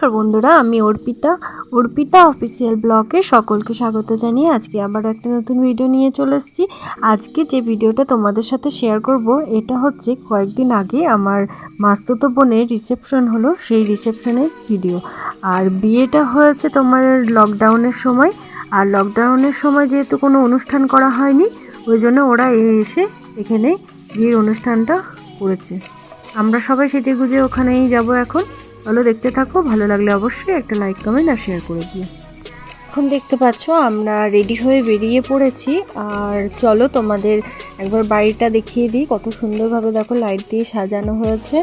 নমস্কার বন্ধুরা, আমি অর্পিতা। অর্পিতা অফিসিয়াল ব্লগে সকলকে স্বাগত জানিয়ে আজকে আবার একটা নতুন ভিডিও নিয়ে চলে এসেছি। আজকে যে ভিডিওটা তোমাদের সাথে শেয়ার করব, এটা হচ্ছে কয়েকদিন আগে আমার মাস্তুতো বোনের রিসেপশন হলো, সেই রিসেপশনের ভিডিও আর বিয়েটা হয়েছে তোমার লকডাউনের সময়। আর লকডাউনের সময় যেহেতু কোনো অনুষ্ঠান করা হয়নি, ওই জন্য ওরা এসে এখানে বিয়ের অনুষ্ঠানটা করেছে। আমরা সবাই সেজে গুজে ওখানেই যাব এখন। চলো দেখতে থাকো, ভালো লাগলে অবশ্যই একটা লাইক কমেন্ট আর শেয়ার করে দিও। এখন দেখতে পাচ্ছ, আমরা রেডি হয়ে বেরিয়ে পড়েছি। আর চলো তোমাদের একবার বাড়িটা দেখিয়ে দিই। কত সুন্দরভাবে দেখো লাইট দিয়ে সাজানো হয়েছে।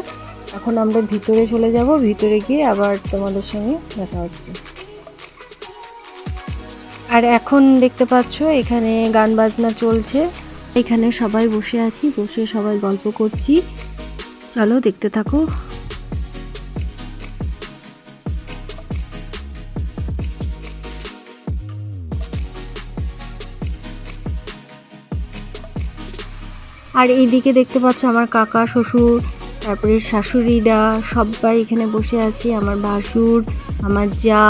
এখন আমরা ভিতরে চলে যাব, ভিতরে গিয়ে আবার তোমাদের সঙ্গে দেখা হচ্ছে। আর এখন দেখতে পাচ্ছ, এখানে গান বাজনা চলছে। এখানে সবাই বসে আছি, বসে সবাই গল্প করছি। চলো দেখতে থাকো। আর এইদিকে দেখতে পাচ্ছ আমার কাকা, শ্বশুর, তারপরে শাশুড়িরা সবাই এখানে বসে আছি। আমার ভাসুর, আমার যা,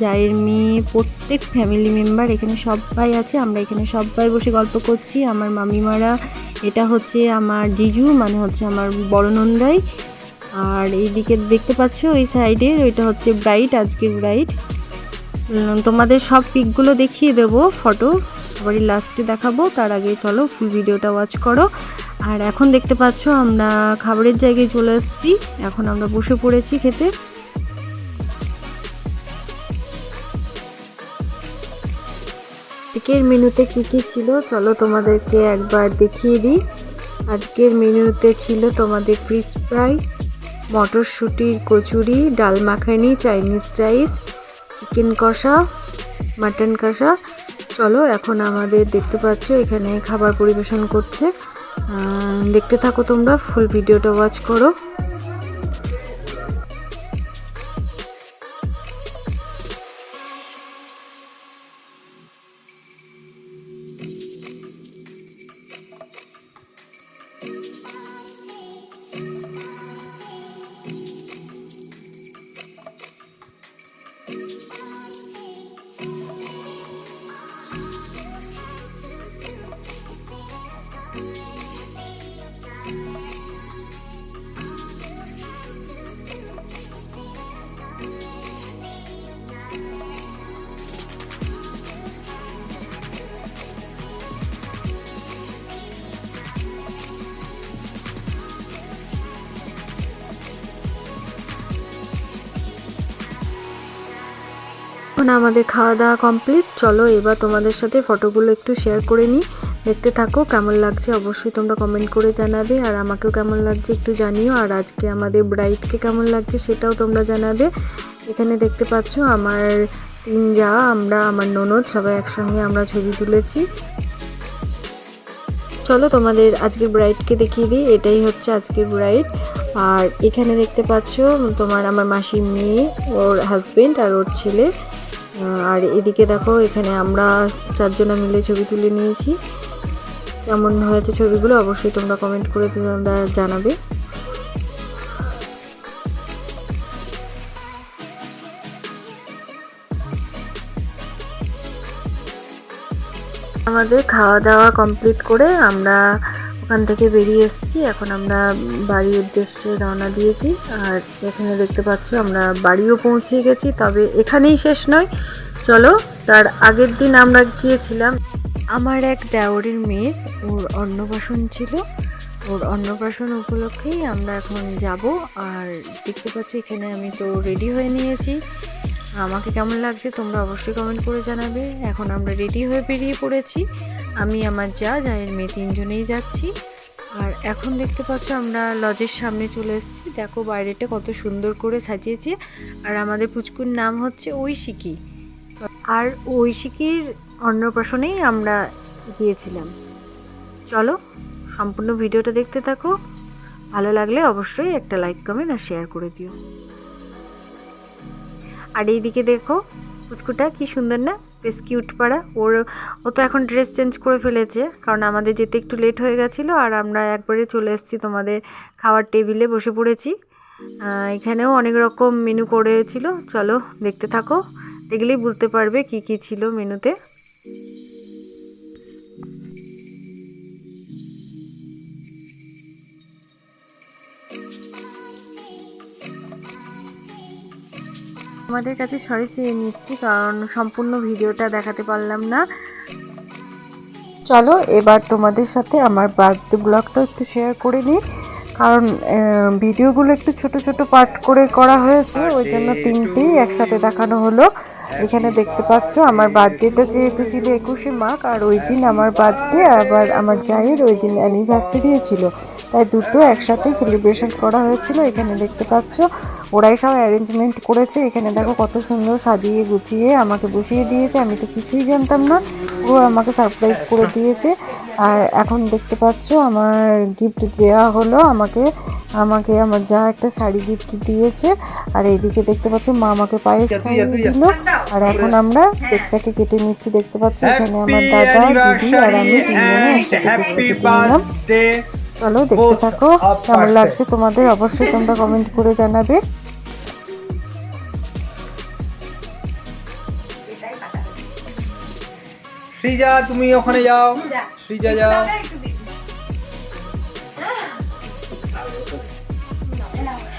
জায়ের মেয়ে, প্রত্যেক ফ্যামিলি মেম্বার এখানে সবাই আছে। আমরা এখানে সবাই বসে গল্প করছি। আমার মামিমারা, এটা হচ্ছে আমার জিজু মানে হচ্ছে আমার বড় নন্দাই। আর এইদিকে দেখতে পাচ্ছ ওই সাইডে ওইটা হচ্ছে ব্রাইট আজকের ব্রাইট তোমাদের সব পিকগুলো দেখিয়ে দেবো ফটো আবার লাস্টে দেখাবো। তার আগে চলো ফুল ভিডিওটা ওয়াচ করো। আর এখন দেখতে পাচ্ছ আমরা খাবারের জায়গায় চলে এসেছি। এখন আমরা বসে পড়েছি খেতে। আজকের মেনুতে কি কি ছিল? চলো তোমাদেরকে একবার দেখিয়ে দিই। আজকের মেনুতে ছিল তোমাদের ফিশ ফ্রাই মটরশুঁটির kachori, dal makhani Chinese rice chicken কষা মাটন কষা চলো, এখন আমাদের দেখতে পাচ্ছ, এখানে খাবার পরিবেশন করছে। দেখতে থাকো তোমরা ফুল ভিডিওটা ওয়াচ করো। এখন আমাদের খাওয়া দাওয়া কমপ্লিট চলো এবার তোমাদের সাথে ফটোগুলো একটু শেয়ার করে নিই। দেখতে থাকো কেমন লাগছে, অবশ্যই তোমরা কমেন্ট করে জানাবে। আর আমাকেও কেমন লাগছে একটু জানিও। আর আজকে আমাদের ব্রাইটকে কেমন লাগছে সেটাও তোমরা জানাবে। এখানে দেখতে পাচ্ছ আমার তিন যা, আমরা, আমার ননদ, সবাই একসঙ্গে আমরা ছবি তুলেছি। চলো তোমাদের আজকের ব্রাইডকে দেখিয়ে দিই। এটাই হচ্ছে আজকের ব্রাইড আর এখানে দেখতে পাচ্ছ তোমার আমার মাসির মেয়ে, ওর হাজবেন্ড আর ওর ছেলে। আর এদিকে দেখো, এখানে আমরা চারজনা মিলে ছবি তুলে নিয়েছি। কেমন হয়েছে ছবিগুলো অবশ্যই তোমরা কমেন্ট করে তোমরা জানাবে। আমাদের খাওয়া দাওয়া কমপ্লিট করে আমরা ওখান থেকে বেরিয়ে এসেছি। এখন আমরা বাড়ির উদ্দেশ্যে রওনা দিয়েছি। আর এখানে দেখতে পাচ্ছ, আমরা বাড়িও পৌঁছে গেছি, তবে এখানেই শেষ নয়। চলো, তার আগের দিন আমরা গিয়েছিলাম। আমার এক দেওরের মেয়ের ওর অন্নপ্রাশন ছিল। ওর অন্নপ্রাশন উপলক্ষেই আমরা এখন যাব। আর দেখতে পাচ্ছ, এখানে আমি তো রেডি হয়ে নিয়েছি। আমাকে কেমন লাগছে তোমরা অবশ্যই কমেন্ট করে জানাবে। এখন আমরা রেডি হয়ে বেরিয়ে পড়েছি। আমি, আমার যা জায়ের মেয়ে তিনজনেই যাচ্ছি। আর এখন দেখতে পাচ্ছ আমরা লজের সামনে চলে এসেছি। দেখো বাইরেটা কত সুন্দর করে সাজিয়েছে। আর আমাদের পুচকুর নাম হচ্ছে ঐশিকি। আর ঐশিকির অন্নপ্রাশনেই আমরা গিয়েছিলাম। চলো সম্পূর্ণ ভিডিওটা দেখতে থাকো। ভালো লাগলে অবশ্যই একটা লাইক কমেন্ট আর শেয়ার করে দিও। আর এইদিকে দেখো পুচকুটা কি সুন্দর না? বেশ কিউট পাড়া। ওর, ও তো এখন ড্রেস চেঞ্জ করে ফেলেছে, কারণ আমাদের যেতে একটু লেট হয়ে গেছিল আর আমরা একবারে চলে এসেছি তোমাদের খাওয়ার টেবিলে বসে পড়েছি। এখানেও অনেক রকম মেনু করেছিল। চলো দেখতে থাকো, দেখলেই বুঝতে পারবে কি কি ছিল মেনুতে আমাদের কাছে সরি চেয়ে নিচ্ছি কারণ সম্পূর্ণ ভিডিওটা দেখাতে পারলাম না। চলো এবার তোমাদের সাথে আমার বার্থডে ব্লগটা একটু শেয়ার করে নিই। কারণ ভিডিওগুলো একটু ছোট ছোট পার্ট করে করা হয়েছে ওই জন্য তিনটেই একসাথে দেখানো হলো। এখানে দেখতে পাচ্ছ আমার বার্থডেটা যেহেতু ছিল একুশে মার্চ আর ওই দিন আমার বার্থডে আবার আমার জায়ের ওই দিন অ্যানিভার্সারিও ছিল। তাই দুটো একসাথে সেলিব্রেশন করা হয়েছিল এখানে দেখতে পাচ্ছ। ওরাই সব অ্যারেঞ্জমেন্ট করেছে। এখানে দেখো কত সুন্দর সাজিয়ে গুছিয়ে আমাকে বসিয়ে দিয়েছে। আমি তো কিছুই জানতাম না। ও আমাকে সারপ্রাইজ করে দিয়েছে। আর এখন দেখতে পাচ্ছ আমার গিফট দেওয়া হলো। আমাকে আমাকে আমার যা একটা শাড়ি গিফট দিয়েছে। আর এইদিকে দেখতে পাচ্ছ মা আমাকে পায়েস খাইয়ে দিল। আর এখন আমরা কেকটাকে কেটে নিচ্ছি। দেখতে পাচ্ছ এখানে আমার দাদা দিদি আর আমি তিনজনে একসাথে কেটে নিলাম। চলো দেখতে থাকো। কেমন লাগছে তোমাদের? অবশ্যই তোমরা কমেন্ট করে জানাবে। শ্রীজা তুমি ওখানে যাও। শ্রীজা যাও।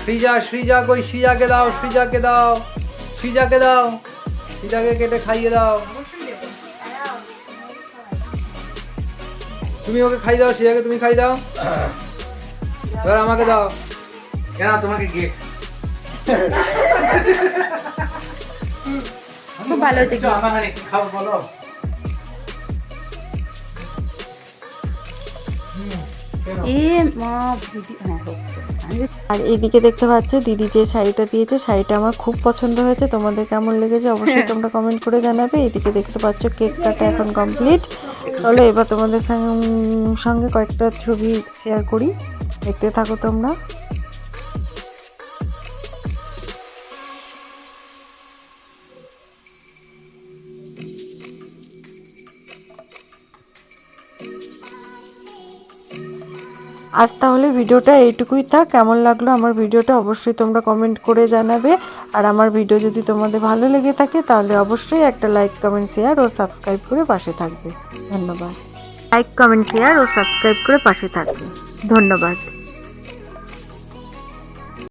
শ্রীজা শ্রীজা কই? শ্রীজাকে দাও শ্রীজাকে দাও। শ্রীজাকে দাও। শ্রীজাকে কেটে খাইয়ে দাও। তুমি ওকে খাই দাও শ্রীজাকে তুমি খাই দাও। এবার আমাকে দাও। কেন তোমাকে গিফট খুব ভালো হয়েছে খাব বলো। এ মা ভিডিও হ্যাঁ হচ্ছে। আর এদিকে দেখতে পাচ্ছ দিদি যে শাড়িটা দিয়েছে শাড়িটা আমার খুব পছন্দ হয়েছে। তোমাদের কেমন লেগেছে অবশ্যই তোমরা কমেন্ট করে জানাবে। এদিকে দেখতে পাচ্ছ কেক কাটা এখন কমপ্লিট চলো এবার তোমাদের সঙ্গে- সঙ্গে কয়েকটা ছবি শেয়ার করি। দেখতে থাকো তোমরা। আজ তাহলে ভিডিওটা এইটুকুই থাক। কেমন লাগল আমার ভিডিওটা অবশ্যই তোমরা কমেন্ট করে জানাবে। আর আমার ভিডিও যদি তোমাদের ভালো লেগে থাকে তাহলে অবশ্যই একটা লাইক কমেন্ট শেয়ার ও সাবস্ক্রাইব করে পাশে থাকবে। ধন্যবাদ। লাইক কমেন্ট শেয়ার ও সাবস্ক্রাইব করে পাশে থাকবে। ধন্যবাদ।